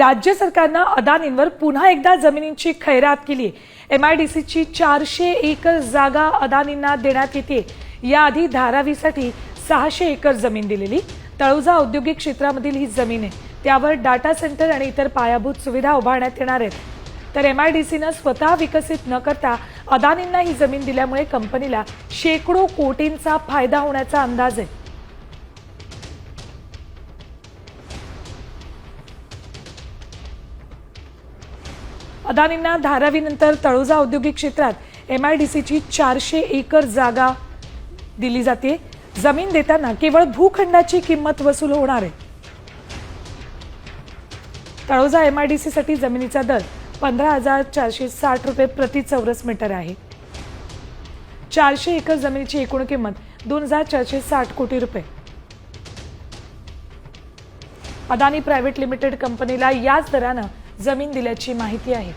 राज्य सरकारनं अदानींवर पुन्हा एकदा जमिनींची खैरात केली एम आय डी सीची चारशे एकर जागा अदानींना देण्यात येते. याआधी धारावीसाठी सहाशे एकर जमीन दिलेली. तळोजा औद्योगिक क्षेत्रामधील ही जमीन आहे. त्यावर डाटा सेंटर आणि इतर पायाभूत सुविधा उभारण्यात येणार आहेत. तर एम आय डी सीनं स्वतः विकसित न करता अदानींना ही जमीन दिल्यामुळे कंपनीला शेकडो कोटींचा फायदा होण्याचा अंदाज आहे. अदानींना धारावीनंतर तळोजा औद्योगिक क्षेत्रात एम आय डी सीची चारशे एकर जागा दिली जाते. जमीन देताना केवळ भूखंडाची किंमत वसूल होणार आहे. तळोजा एम आय डी साठी जमिनीचा दर पंधरा हजार चारशे साठ रुपये प्रति चौरस मीटर आहे. चारशे एकर जमिनीची एकूण किंमत दोन हजार चारशे साठ कोटी रुपये. अदानी प्रायव्हेट लिमिटेड कंपनीला याच दरानं जमीन दिल्याची माहिती आहे.